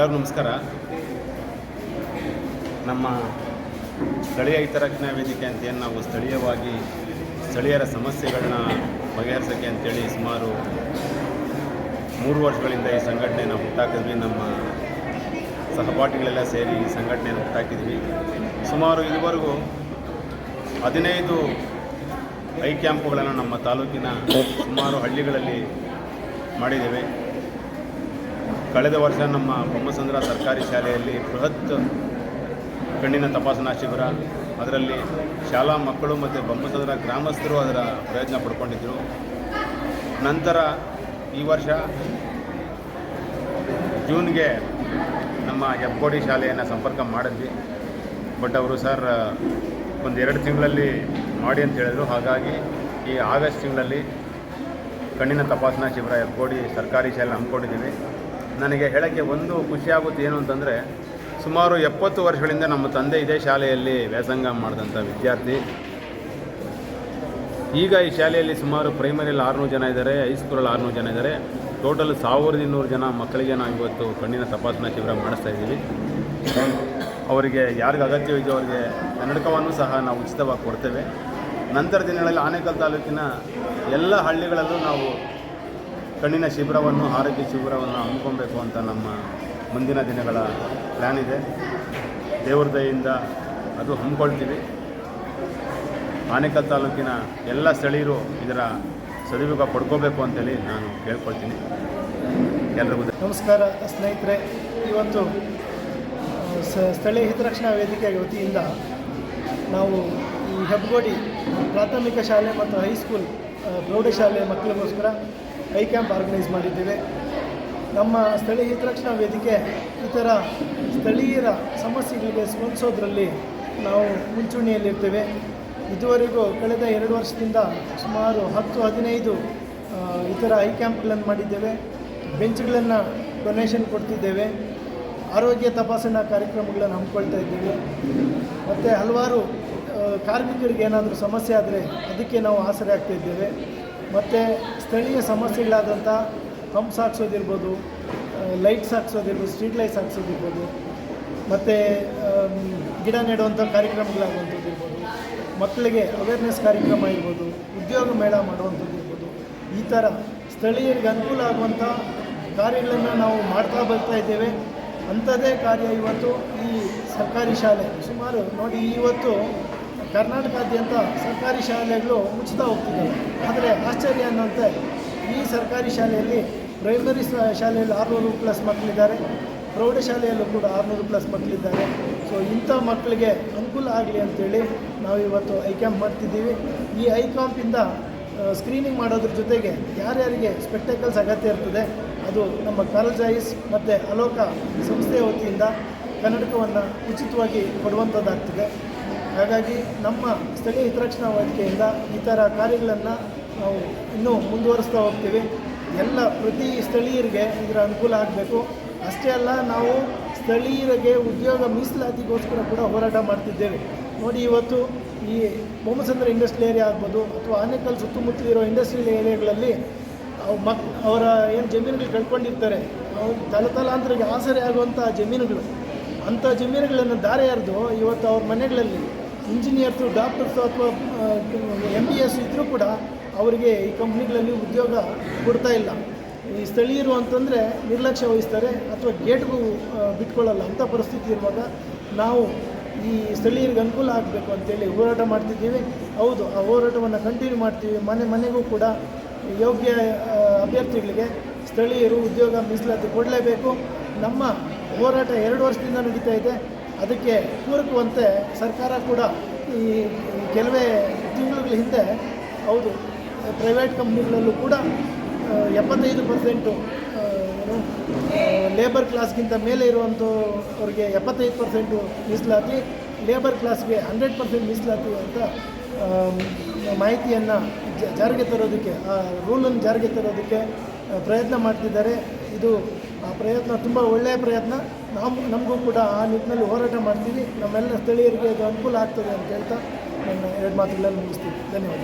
ಎಲ್ಲರಿಗೂ ನಮಸ್ಕಾರ. ನಮ್ಮ ಸ್ಥಳೀಯ ಹಿತರಕ್ಷಣಾ ವೇದಿಕೆ ಅಂತ ನಾವು ಸ್ಥಳೀಯವಾಗಿ ಸ್ಥಳೀಯರ ಸಮಸ್ಯೆಗಳನ್ನ ಬಗೆಹರಿಸೋಕ್ಕೆ ಅಂತೇಳಿ ಸುಮಾರು ಮೂರು ವರ್ಷಗಳಿಂದ ಈ ಸಂಘಟನೆಯನ್ನು ಹುಟ್ಟಾಕಿದ್ವಿ. ನಮ್ಮ ಸಹಪಾಠಿಗಳೆಲ್ಲ ಸೇರಿ ಈ ಸಂಘಟನೆಯನ್ನು ಹುಟ್ಟಾಕಿದ್ವಿ. ಸುಮಾರು ಇದುವರೆಗೂ ಹದಿನೈದು ಐ ಕ್ಯಾಂಪುಗಳನ್ನು ನಮ್ಮ ತಾಲೂಕಿನ ಸುಮಾರು ಹಳ್ಳಿಗಳಲ್ಲಿ ಮಾಡಿದ್ದೇವೆ. ಕಳೆದ ವರ್ಷ ನಮ್ಮ ಬೊಮ್ಮಸಂದ್ರ ಸರ್ಕಾರಿ ಶಾಲೆಯಲ್ಲಿ ಬೃಹತ್ ಕಣ್ಣಿನ ತಪಾಸಣಾ ಶಿಬಿರ, ಅದರಲ್ಲಿ ಶಾಲಾ ಮಕ್ಕಳು ಮತ್ತು ಬೊಮ್ಮಸಂದ್ರ ಗ್ರಾಮಸ್ಥರು ಅದರ ಪ್ರಯತ್ನ ಪಡ್ಕೊಂಡಿದ್ದರು ನಂತರ ಈ ವರ್ಷ ಜೂನ್ಗೆ ನಮ್ಮ ಹೆಬ್ಗೋಡಿ ಶಾಲೆಯನ್ನು ಸಂಪರ್ಕ ಮಾಡಿದ್ವಿ. ಬಟ್ ಅವರು ಸರ್, ಒಂದು ಎರಡು ತಿಂಗಳಲ್ಲಿ ಮಾಡಿ ಅಂತ ಹೇಳಿದರು. ಹಾಗಾಗಿ ಈ ಆಗಸ್ಟ್ ತಿಂಗಳಲ್ಲಿ ಕಣ್ಣಿನ ತಪಾಸಣಾ ಶಿಬಿರ ಹೆಬ್ಗೋಡಿ ಸರ್ಕಾರಿ ಶಾಲೆ ಹಮ್ಮಿಕೊಂಡಿದ್ದೀವಿ. ನನಗೆ ಹೇಳೋಕ್ಕೆ ಒಂದು ಖುಷಿಯಾಗುತ್ತೆ ಏನು ಅಂತಂದರೆ, ಸುಮಾರು ಎಪ್ಪತ್ತು ವರ್ಷಗಳಿಂದ ನಮ್ಮ ತಂದೆ ಇದೇ ಶಾಲೆಯಲ್ಲಿ ವ್ಯಾಸಂಗ ಮಾಡಿದಂಥ ವಿದ್ಯಾರ್ಥಿ. ಈಗ ಈ ಶಾಲೆಯಲ್ಲಿ ಸುಮಾರು ಪ್ರೈಮರಿಯಲ್ಲಿ ಆರುನೂರು ಜನ ಇದ್ದಾರೆ ಹೈಸ್ಕೂಲಲ್ಲಿ ಆರುನೂರು ಜನ ಇದ್ದಾರೆ. ಟೋಟಲ್ ಸಾವಿರದ ಇನ್ನೂರು ಜನ ಮಕ್ಕಳಿಗೆ ನಾವು ಇವತ್ತು ಕಣ್ಣಿನ ತಪಾಸಣಾ ಶಿಬಿರ ಮಾಡಿಸ್ತಾ ಇದ್ದೀವಿ. ಅವರಿಗೆ ಯಾರಿಗೆ ಅಗತ್ಯವಿದೆಯೋ ಅವರಿಗೆ ಕನ್ನಡಕವನ್ನು ಸಹ ನಾವು ಉಚಿತವಾಗಿ ಕೊಡ್ತೇವೆ. ನಂತರ ದಿನಗಳಲ್ಲಿ ಆನೇಕಲ್ ತಾಲೂಕಿನ ಎಲ್ಲ ಹಳ್ಳಿಗಳಲ್ಲೂ ನಾವು ಕಣ್ಣಿನ ಶಿಬಿರವನ್ನು, ಆರೋಗ್ಯ ಶಿಬಿರವನ್ನು ಹಮ್ಮಿಕೊಬೇಕು ಅಂತ ನಮ್ಮ ಮುಂದಿನ ದಿನಗಳ ಪ್ಲ್ಯಾನ್ ಇದೆ. ದೇವ್ರ ದಯೆಯಿಂದ ಅದು ಹಮ್ಮಿಕೊಳ್ತೀವಿ. ಆನೇಕಲ್ ತಾಲೂಕಿನ ಎಲ್ಲ ಸ್ಥಳೀಯರು ಇದರ ಸದುಪಯೋಗ ಪಡ್ಕೋಬೇಕು ಅಂತೇಳಿ ನಾನು ಕೇಳ್ಕೊಳ್ತೀನಿ. ಎಲ್ಲರಿಗೂ ನಮಸ್ಕಾರ ಸ್ನೇಹಿತರೆ, ಇವತ್ತು ಸ್ಥಳೀಯ ಹಿತರಕ್ಷಣಾ ವೇದಿಕೆ ವತಿಯಿಂದ ನಾವು ಈ ಹೆಬ್ಗೋಡಿ ಪ್ರಾಥಮಿಕ ಶಾಲೆ ಮತ್ತು ಹೈಸ್ಕೂಲ್ ಪ್ರೌಢಶಾಲೆ ಮಕ್ಕಳಿಗೋಸ್ಕರ ಐ ಕ್ಯಾಂಪ್ ಆರ್ಗನೈಸ್ ಮಾಡಿದ್ದೇವೆ. ನಮ್ಮ ಸ್ಥಳೀಯ ಹಿತರಕ್ಷಣಾ ವೇದಿಕೆ, ಇತರ ಸ್ಥಳೀಯರ ಸಮಸ್ಯೆಗಳಿಗೆ ಸ್ಪಂದಿಸೋದ್ರಲ್ಲಿ ನಾವು ಮುಂಚೂಣಿಯಲ್ಲಿರ್ತೇವೆ. ಇದುವರೆಗೂ ಕಳೆದ ಎರಡು ವರ್ಷದಿಂದ ಸುಮಾರು ಹತ್ತು, ಹದಿನೈದು ಇತರ ಐ ಕ್ಯಾಂಪ್ಗಳನ್ನು ಮಾಡಿದ್ದೇವೆ. ಬೆಂಚ್ಗಳನ್ನು ಡೊನೇಷನ್ ಕೊಡ್ತಿದ್ದೇವೆ. ಆರೋಗ್ಯ ತಪಾಸಣಾ ಕಾರ್ಯಕ್ರಮಗಳನ್ನು ಹಮ್ಮಿಕೊಳ್ತಾ ಇದ್ದೇವೆ. ಮತ್ತು ಹಲವಾರು ಕಾರ್ಮಿಕರಿಗೆ ಏನಾದರೂ ಸಮಸ್ಯೆ ಆದರೆ ಅದಕ್ಕೆ ನಾವು ಆಸರೆ ಆಗ್ತಾ ಇದ್ದೇವೆ. ಮತ್ತು ಸ್ಥಳೀಯ ಸಮಸ್ಯೆಗಳಾದಂಥ ಪಂಪ್ಸ್ ಹಾಕ್ಸೋದಿರ್ಬೋದು ಲೈಟ್ಸ್ ಹಾಕ್ಸೋದಿರ್ಬೋದು ಸ್ಟ್ರೀಟ್ ಲೈಟ್ಸ್ ಹಾಕ್ಸೋದಿರ್ಬೋದು, ಮತ್ತು ಗಿಡ ನೆಡುವಂಥ ಕಾರ್ಯಕ್ರಮಗಳಾಗುವಂಥದ್ದು ಇರ್ಬೋದು ಮಕ್ಕಳಿಗೆ ಅವೇರ್ನೆಸ್ ಕಾರ್ಯಕ್ರಮ ಇರ್ಬೋದು, ಉದ್ಯೋಗ ಮೇಳ ಮಾಡುವಂಥದ್ದು ಇರ್ಬೋದು ಈ ಥರ ಸ್ಥಳೀಯರಿಗೆ ಅನುಕೂಲ ಆಗುವಂಥ ಕಾರ್ಯಗಳನ್ನು ನಾವು ಮಾಡ್ತಾ ಬರ್ತಾ ಇದ್ದೇವೆ. ಅಂಥದ್ದೇ ಕಾರ್ಯ ಇವತ್ತು ಈ ಸರ್ಕಾರಿ ಶಾಲೆ, ಸುಮಾರು ನೋಡಿ ಇವತ್ತು ಕರ್ನಾಟಕಾದ್ಯಂತ ಸರ್ಕಾರಿ ಶಾಲೆಗಳು ಮುಚ್ಚುತ್ತಾ ಹೋಗ್ತಿದ್ದಾವೆ. ಆದರೆ ಆಶ್ಚರ್ಯ ಅನ್ನೋಂತೆ ಈ ಸರ್ಕಾರಿ ಶಾಲೆಯಲ್ಲಿ ಪ್ರೈಮರಿ ಶಾಲೆಯಲ್ಲಿ ಆರುನೂರು ಪ್ಲಸ್ ಮಕ್ಕಳಿದ್ದಾರೆ. ಪ್ರೌಢಶಾಲೆಯಲ್ಲೂ ಕೂಡ ಆರುನೂರು ಪ್ಲಸ್ ಮಕ್ಕಳಿದ್ದಾರೆ. ಸೊ ಇಂಥ ಮಕ್ಕಳಿಗೆ ಅನುಕೂಲ ಆಗಲಿ ಅಂತೇಳಿ ನಾವು ಇವತ್ತು ಐ ಕ್ಯಾಂಪ್ ಮಾಡ್ತಿದ್ದೀವಿ. ಈ ಐ ಕ್ಯಾಂಪಿಂದ ಸ್ಕ್ರೀನಿಂಗ್ ಮಾಡೋದ್ರ ಜೊತೆಗೆ ಯಾರ್ಯಾರಿಗೆ ಸ್ಪೆಕ್ಟಕಲ್ಸ್ ಅಗತ್ಯ ಇರ್ತದೆ, ಅದು ನಮ್ಮ ಕಾಲಜೈಸ್ ಮತ್ತು ಅಲೋಕ ಸಂಸ್ಥೆಯ ವತಿಯಿಂದ ಕನ್ನಡಕವನ್ನು ಉಚಿತವಾಗಿ ಕೊಡುವಂಥದ್ದಾಗ್ತದೆ. ಹಾಗಾಗಿ ನಮ್ಮ ಸ್ಥಳೀಯ ಹಿತರಕ್ಷಣಾ ವೇದಿಕೆಯಿಂದ ಈ ಥರ ಕಾರ್ಯಗಳನ್ನು ನಾವು ಇನ್ನೂ ಮುಂದುವರಿಸ್ತಾ ಹೋಗ್ತೀವಿ. ಎಲ್ಲ ಪ್ರತಿ ಸ್ಥಳೀಯರಿಗೆ ಇದರ ಅನುಕೂಲ ಆಗಬೇಕು. ಅಷ್ಟೇ ಅಲ್ಲ, ನಾವು ಸ್ಥಳೀಯರಿಗೆ ಉದ್ಯೋಗ ಮೀಸಲಾತಿಗೋಸ್ಕರ ಕೂಡ ಹೋರಾಟ ಮಾಡ್ತಿದ್ದೇವೆ. ನೋಡಿ, ಇವತ್ತು ಈ ಬೊಮ್ಮಸಂದ್ರ ಇಂಡಸ್ಟ್ರಿಯಲ್ ಏರಿಯಾ ಆಗ್ಬೋದು ಅಥವಾ ಆನೇಕಲ್ ಸುತ್ತಮುತ್ತಲಿರೋ ಇಂಡಸ್ಟ್ರಿಯಲ್ ಏರಿಯಾಗಳಲ್ಲಿ ಅವು ಮಕ್, ಅವರ ಏನು ಜಮೀನುಗಳು ಕಳ್ಕೊಂಡಿರ್ತಾರೆ ತಲತಲಾಂತರಿಗೆ ಆಸರೆ ಆಗುವಂಥ ಜಮೀನುಗಳು. ಅಂಥ ಜಮೀನುಗಳನ್ನು ದಾರೆ ಹರಿದು ಇವತ್ತು ಅವ್ರ ಮನೆಗಳಲ್ಲಿ ಇಂಜಿನಿಯರ್ಸು, ಡಾಕ್ಟರ್ಸು ಅಥವಾ ಎಂ ಬಿ ಎಸ್ ಇದ್ದರೂ ಕೂಡ ಅವರಿಗೆ ಈ ಕಂಪ್ನಿಗಳಲ್ಲಿ ಉದ್ಯೋಗ ಕೊಡ್ತಾ ಇಲ್ಲ. ಈ ಸ್ಥಳೀಯರು ಅಂತಂದರೆ ನಿರ್ಲಕ್ಷ್ಯ ವಹಿಸ್ತಾರೆ ಅಥವಾ ಗೇಟ್ಗೂ ಬಿಟ್ಕೊಳ್ಳಲ್ಲ. ಅಂಥ ಪರಿಸ್ಥಿತಿ ಇರುವಾಗ ನಾವು ಈ ಸ್ಥಳೀಯರಿಗೆ ಅನುಕೂಲ ಆಗಬೇಕು ಅಂತೇಳಿ ಹೋರಾಟ ಮಾಡ್ತಿದ್ದೀವಿ. ಹೌದು, ಆ ಹೋರಾಟವನ್ನು ಕಂಟಿನ್ಯೂ ಮಾಡ್ತೀವಿ. ಮನೆ, ಮನೆಗೂ ಕೂಡ ಯೋಗ್ಯ ಅಭ್ಯರ್ಥಿಗಳಿಗೆ ಸ್ಥಳೀಯರು ಉದ್ಯೋಗ ಮೀಸಲಾತಿ ಕೊಡಲೇಬೇಕು. ನಮ್ಮ ಹೋರಾಟ ಎರಡು ವರ್ಷದಿಂದ ನಡೀತಾ ಇದೆ. ಅದಕ್ಕೆ ಪೂರಕವಂತೆ ಸರ್ಕಾರ ಕೂಡ ಈ ಕೆಲವೇ ತಿಂಗಳುಗಳ ಹಿಂದೆ ಹೌದು ಪ್ರೈವೇಟ್ ಕಂಪ್ನಿಗಳಲ್ಲೂ ಕೂಡ ಎಪ್ಪತ್ತೈದು ಪರ್ಸೆಂಟು ಲೇಬರ್ ಕ್ಲಾಸ್ಗಿಂತ ಮೇಲೆ ಇರುವಂಥವ್ರಿಗೆ ಎಪ್ಪತ್ತೈದು ಪರ್ಸೆಂಟು ಮೀಸಲಾತಿ ಲೇಬರ್ ಕ್ಲಾಸ್ಗೆ ಹಂಡ್ರೆಡ್ ಪರ್ಸೆಂಟ್ ಮೀಸಲಾತಿ ಅಂತ ಮಾಹಿತಿಯನ್ನು ಜಾರಿಗೆ ತರೋದಕ್ಕೆ, ಆ ರೂಲನ್ನು ಜಾರಿಗೆ ತರೋದಕ್ಕೆ ಪ್ರಯತ್ನ ಮಾಡ್ತಿದ್ದಾರೆ. ಇದು ಆ ಪ್ರಯತ್ನ ತುಂಬ ಒಳ್ಳೆಯ ಪ್ರಯತ್ನ. ನಾವು ನಮಗೂ ಕೂಡ ಆ ನಿಟ್ಟಿನಲ್ಲಿ ಹೋರಾಟ ಮಾಡ್ತೀವಿ. ನಮ್ಮೆಲ್ಲ ಸ್ಥಳೀಯರಿಗೆ ಅದು ಅನುಕೂಲ ಆಗ್ತದೆ ಅಂತ ಹೇಳ್ತಾ ನನ್ನ ಎರಡು ಮಾತುಗಳನ್ನು ಮುಗಿಸ್ತೀನಿ. ಧನ್ಯವಾದ